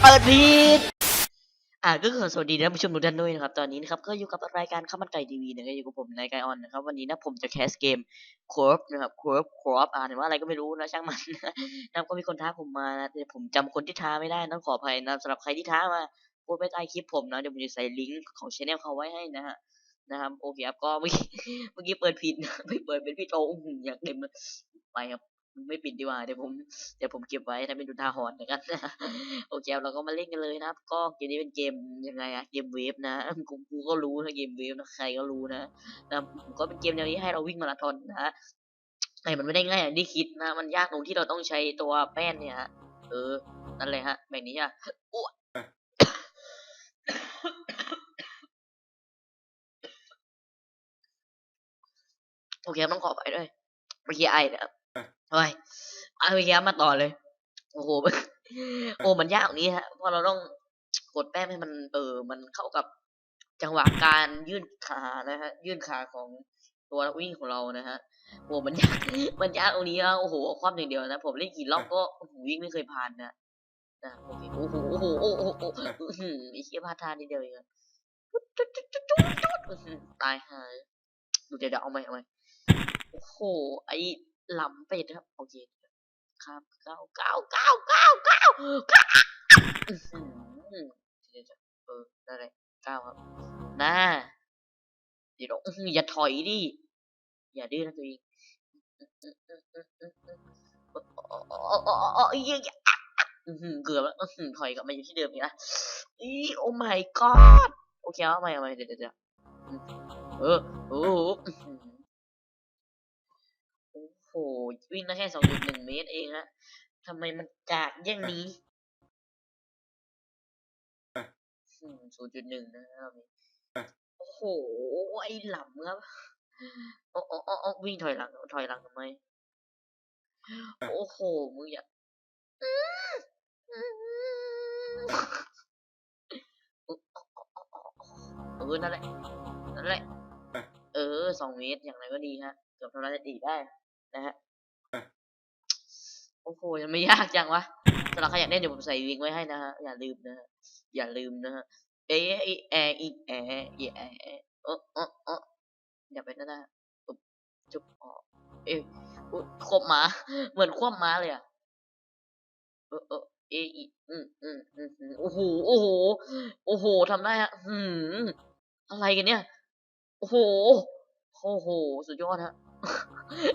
เปิดผิดอ่าก็คือสวัสดีท่านผู้ชมทุกท่านด้วยนะครับตอนนี้นะครับก็อยู่กับรายการข้าวมันไก่ทีวีนะครับอยู่กับผมนายไกออนนะครับวันนี้นะผมจะแคสเกมครบนะครับครบครบอ่านว่าอะไรก็ไม่รู้นะช่างมันนะก็มีคนท้าผมมานะแต่ผมจำคนที่ท้าไม่ได้ต้องขออภัยนะสำหรับใครที่ท้ามาโพสต์ไว้ใต้คลิปผมนะเดี๋ยวผมจะใส่ลิงก์ของช anel เขาไว้ให้นะฮะนะครับโอเคครับก็เมื่อกี้เมื่อกี้เปิดผิดนะไม่เปิดเป็นพี่โตอื้อหือยากเต็มลยไปครับ ไม่ปิดดีกว่าเดี๋ยวผมเดี๋ยวผมเก็บไว้ถ้าเป็นดุทาหรณ์นะครับโอเคเราก็มาเล่นกันเลยนะครับ ก็เกมนี้เป็นเกมยังไงอะเกมเวฟนะกูกูก็รู้นะเกมเวฟนะใครก็รู้นะนะก็เป็นเกมแนวนี้ให้เราวิ่งมาราธอนนะแต่มันไม่ได้ง่ายอย่างที่คิดนะ มันยากตรงที่เราต้องใช้ตัวแป้นเนี่ยฮะเออนั่นเลยฮะแบบนี้อะอ้วโอเคต้องขอไปด้วยเมื่อกี้ไอนะครับ เฮ้ยเอาเมื่อกี้มาต่อเลย โอ้โหโอ้มันยากตรงนี้ฮะเพราะเราต้องกดแป้งให้มันเออมันเข้ากับจังหวะการยื่นขานะฮะ ยื่นขาของตัววิ่งของเรานะฮะโอ้มันยากมันยากตรงนี้อะโอ้โหเอาความอย่างเดียวนะผมเล่นกี่รอบก็วิ่งไม่เคยผ่านนะนะโอเคโอ้โหโอ้โหโอ้โหโอ้โหอื้อหือไอ้เหี้ยพลาดท่านิดเดียวเองตายหายดูเดี๋ยวเดี๋ยวเอาไหมเอาไหมโอ้โหไอ หลำเป็ดครับโอเคครับเก้าเก้าเก้าเก้าเก้าเก้าอื้ออเดี๋ยวๆเออได้เลยเก้าครับน้าเดี๋ยวอื้อหืออย่าถอยดิอย่าดื้อนะตัวเองเยี่ยอื้อหือเกือบแล้วถอยกลับมาอยู่ที่เดิมอีกนะอีโอ้ my god โอเคเอาใหม่เอาใหม่เดี๋ยวเดี๋ยวเดี๋ยวเออโอ้ โว้วิ่งได้แค่สองจุดหนึ่งเมตรเองฮะทำไมมันกากอย่างนี้ศูนย์จุดหนึ่งนะครับโอ้โห ไอ้หล่ำครับโอ้โอ้โอ้วิ่งถอยหลัง ถอยหลังทำไม โอ้โห มึงอย่าอื้ออื้อเออนั่นแหละ นั่นแหละ เออ สองเมตร อย่างไรก็ดีฮะ เกือบทำลายสถิติได้ นะฮะโอ้โหยังไม่ยากจังวะสำหรับใครอยากเล่นเดี๋ยวผมใส่ลิงก์ไว้ให้นะฮะอย่าลืมนะฮะอย่าลืมนะฮะเอไอแออีแอเอแอเออเออเอออย่าไปนั่นนะปุ๊บจุบออกเอ้ยอุ๊ยควบม้าเหมือนควบม้าเลยอะเออเออเออีอืมอืมอืมอืมโอ้โหโอ้โหโอ้โหทำได้ฮะหืมอะไรกันเนี่ยโอ้โหโอ้โหสุดยอดฮะ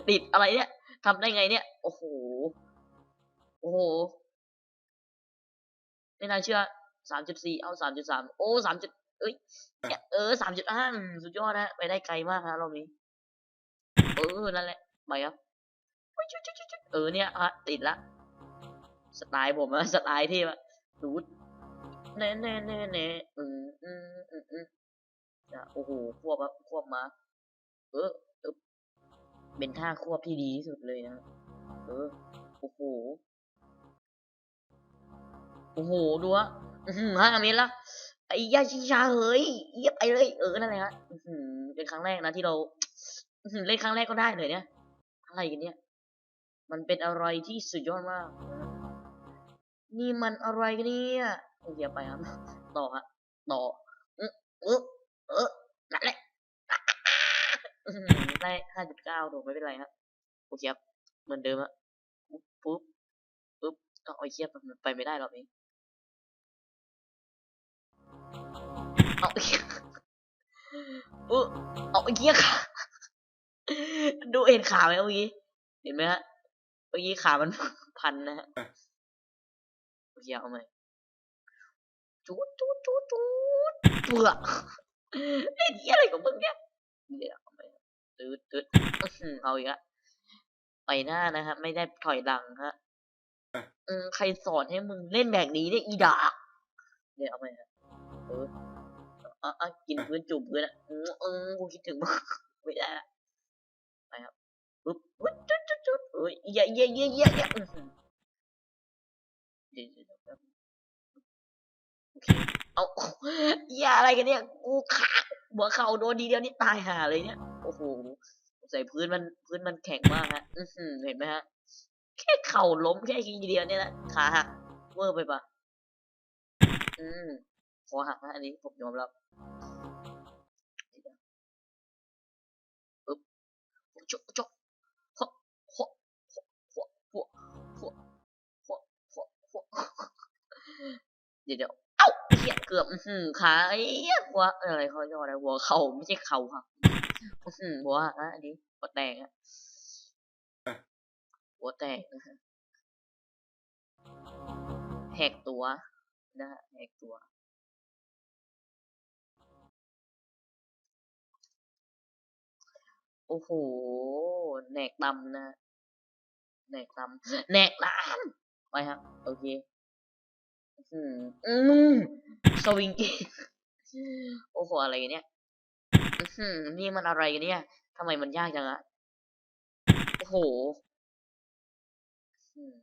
ติดอะไรเนี่ยทำได้ไงเนี่ย โอ้โห โอ้โห ไม่น่าเชื่อสามจุดสี่เอาสามจุดสามโอ้สามจุดเอ้ยเออสามจุดห้าสุดยอดนะ ไปได้ไกลมากฮะรอบนี้ เออ นั่นแหละ ไปครับเออเนี่ยฮะติดละ สไตล์ผมอะสไตล์ที่ว่าดูดเน่เน่เน่เน่อืมอืมอืมอืมอะโอ้โห ควบครับควบมา เออ เป็นท่าควบที่ดีที่สุดเลยนะ เออ โอ้โห โอ้โห ดูฮะอื้อหือห้าเมตรละไอ้ยาชิชาเฮ้ยเยียบไปเลยเออ นั่นแหละฮะเป็นครั้งแรกนะที่เราเล่นครั้งแรกก็ได้เลยเนี่ย อะไรกันเนี่ย มันเป็นอะไรที่สุดยอดมาก นี่มันอะไรกันเนี่ยโอเคไปครับ ต่อฮะ ต่อ เออเออเออนั่นแหละ ได้ห้าจุดเก้าถูกไม่เป็นไรฮะโอเคครับเหมือนเดิมฮะปุ๊บปุ๊บปุ๊บเอาไอ้เคียบมันไปไม่ได้หรอกนี้เอาไอ้เหี้ยเออเอาไอ้เหี้ยขาดูเห็นขาไหมเมื่อกี้เห็นไหมฮะเมื่อกี้ขามันพันนะฮะโอเคเอาใหม่จูดจูดจูดจูดเบื่อไอ้เหี้ยอะไรของมึงเนี่ยเดี๋ยวเอาใหม่ ตืดตืดอื้อหือเอาอีกละไปหน้านะฮะไม่ได้ถอยหลังฮะอืมใครสอนให้มึงเล่นแบบนี้เนี่ยอีดาเดี๋ยวเอาใหม่ฮะเอออะอะกินพื้นจุ่มพื้นอะอืมเออกูคิดถึงมึงไม่ได้ละไปครับปุ๊บปุ๊บจุดจุดจุดเอ้ยอย่าอย่าอย่าอย่าอย่าอื้อหือเดี๋ยวเดี๋ยวเดี๋ยวแป๊บโอเคเอาอย่าอะไรกันเนี่ยกูขา หัวเข่าโดนดีเดียวนี่ตายห่าเลยเนี่ย โอ้โห ใส่พื้นมันพื้นมันแข็งมากฮะเห็นไหมฮะ แค่เข่าล้มแค่ทีเดียวเนี่ยละขาหักเวอร์ไปปะอืมคอหักนะอันนี้ผมยอมรับปึ๊บจกจหัวหัวหัวหัวหัวหัวหัวเดี๋ยวเดี๋ยวเอ้าเฮีย เกือบอื้อหือขาไอ้หัวอะไรเขาเรียกว่าอะไรหัวเข่าไม่ใช่เข่าค่ะอื้อหือหัวหักนะอันนี้หัวแตกอะหัวแตกนะฮะแหกตัวนะฮะแหกตัวโอ้โหแหนกดำนะแหนกดำแหนกดำไปครับ โอเค อืมอืมสวิงเกตโอ้โหอะไรเนี่ยอื้อหือนี่มันอะไรกันเนี่ยทำไมมันยากจังอะโอ้โหอืม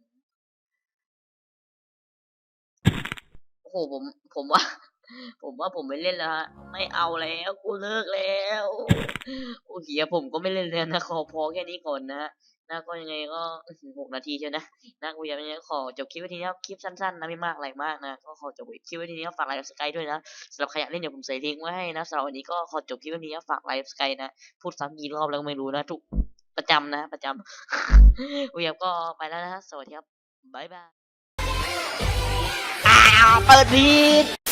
โอ้โหผม ผมว่า ผมว่าผมไม่เล่นแล้วฮะไม่เอาแล้วกูเลิกแล้ว โอ้เฮียผมก็ไม่เล่นแล้วนะขอพอแค่นี้ก่อนนะ นะก็ยังไงก็หกนาทีเชียวนะนะกูยังไม่ขอจบคลิปไว้ทีนี้ครับคลิปสั้นๆนะไม่มากอะไรมากนะก็ขอจบคลิปไว้ทีนี้ฝากไลฟ์สกายด้วยนะสำหรับใครอยากเล่นเดี๋ยวผมใส่ลิงก์ไว้ให้นะสำหรับวันนี้ก็ขอจบคลิปไว้ทีนี้ฝากไลฟ์สกายนะพูดซ้ำกี่รอบแล้วก็ไม่รู้นะทุกประจำนะประจำโอเคครับก็ไปแล้วนะสวัสดีครับบ๊ายบายอ้าวเปิดผิด